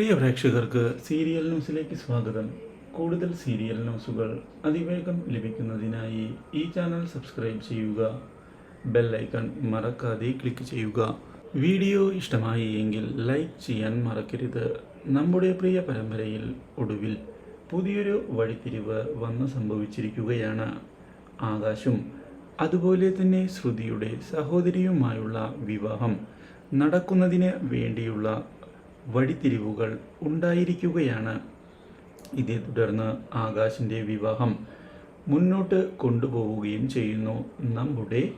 പ്രിയ പ്രേക്ഷകർക്ക് സീരിയൽ ന്യൂസിലേക്ക് സ്വാഗതം. കൂടുതൽ സീരിയൽ ന്യൂസുകൾ അതിവേഗം ലഭിക്കുന്നതിനായി ഈ ചാനൽ സബ്സ്ക്രൈബ് ചെയ്യുക. ബെല്ലൈക്കൺ മറക്കാതെ ക്ലിക്ക് ചെയ്യുക. വീഡിയോ ഇഷ്ടമായി എങ്കിൽ ലൈക്ക് ചെയ്യാൻ മറക്കരുത്. നമ്മുടെ പ്രിയ പരമ്പരയിൽ ഒടുവിൽ പുതിയൊരു വഴിത്തിരിവ് വന്ന് സംഭവിച്ചിരിക്കുകയാണ്. ആകാശും അതുപോലെ തന്നെ ശ്രുതിയുടെ സഹോദരിയുമായുള്ള വിവാഹം നടക്കുന്നതിന് വേണ്ടിയുള്ള വഴിത്തിരിവുകൾ ഉണ്ടായിരിക്കുകയാണ്. ഇതേ തുടർന്ന് ആകാശിന്റെ വിവാഹം മുന്നോട്ട് കൊണ്ടുപോവുകയും ചെയ്യുന്നു നമ്മുടെ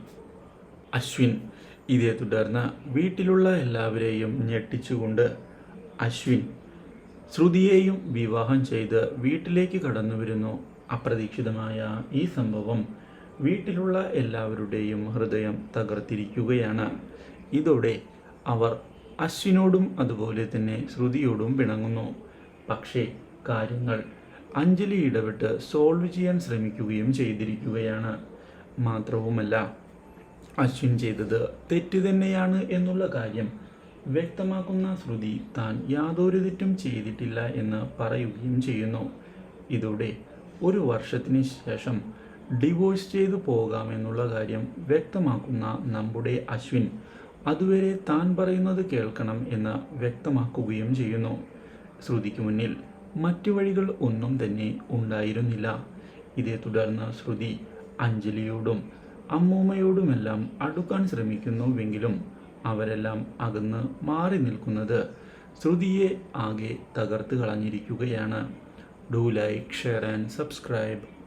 അശ്വിൻ. ഇതേ തുടർന്ന് വീട്ടിലുള്ള എല്ലാവരെയും ഞെട്ടിച്ചുകൊണ്ട് അശ്വിൻ ശ്രുതിയെയും വിവാഹം ചെയ്ത് വീട്ടിലേക്ക് കടന്നു വരുന്നു. അപ്രതീക്ഷിതമായ ഈ സംഭവം വീട്ടിലുള്ള എല്ലാവരുടെയും ഹൃദയം തകർത്തിരിക്കുകയാണ്. ഇതോടെ അവർ അശ്വിനോടും അതുപോലെ തന്നെ ശ്രുതിയോടും പിണങ്ങുന്നു. പക്ഷേ കാര്യങ്ങൾ അഞ്ജലി ഇടപെട്ട് സോൾവ് ചെയ്യാൻ ശ്രമിക്കുകയും ചെയ്തിരിക്കുകയാണ്. മാത്രവുമല്ല അശ്വിൻ ചെയ്തത് തെറ്റ് തന്നെയാണ് എന്നുള്ള കാര്യം വ്യക്തമാക്കുന്ന ശ്രുതി താൻ യാതൊരു തെറ്റും ചെയ്തിട്ടില്ല എന്ന് പറയുകയും ചെയ്യുന്നു. ഇതോടെ ഒരു വർഷത്തിന് ശേഷം ഡിവോഴ്സ് ചെയ്തു പോകാമെന്നുള്ള കാര്യം വ്യക്തമാക്കുന്ന നമ്മുടെ അശ്വിൻ അതുവരെ താൻ പറയുന്നത് കേൾക്കണം എന്ന് വ്യക്തമാക്കുകയും ചെയ്യുന്നു. ശ്രുതിക്ക് മുന്നിൽ മറ്റു വഴികൾ ഒന്നും തന്നെ ഉണ്ടായിരുന്നില്ല. ഇതേ തുടർന്ന് ശ്രുതി അഞ്ജലിയോടും അമ്മൂമ്മയോടുമെല്ലാം അടുക്കാൻ ശ്രമിക്കുന്നുവെങ്കിലും അവരെല്ലാം അകന്ന് മാറി നിൽക്കുന്നത് ശ്രുതിയെ ആകെ തകർത്ത് കളഞ്ഞിരിക്കുകയാണ്. Do like share and subscribe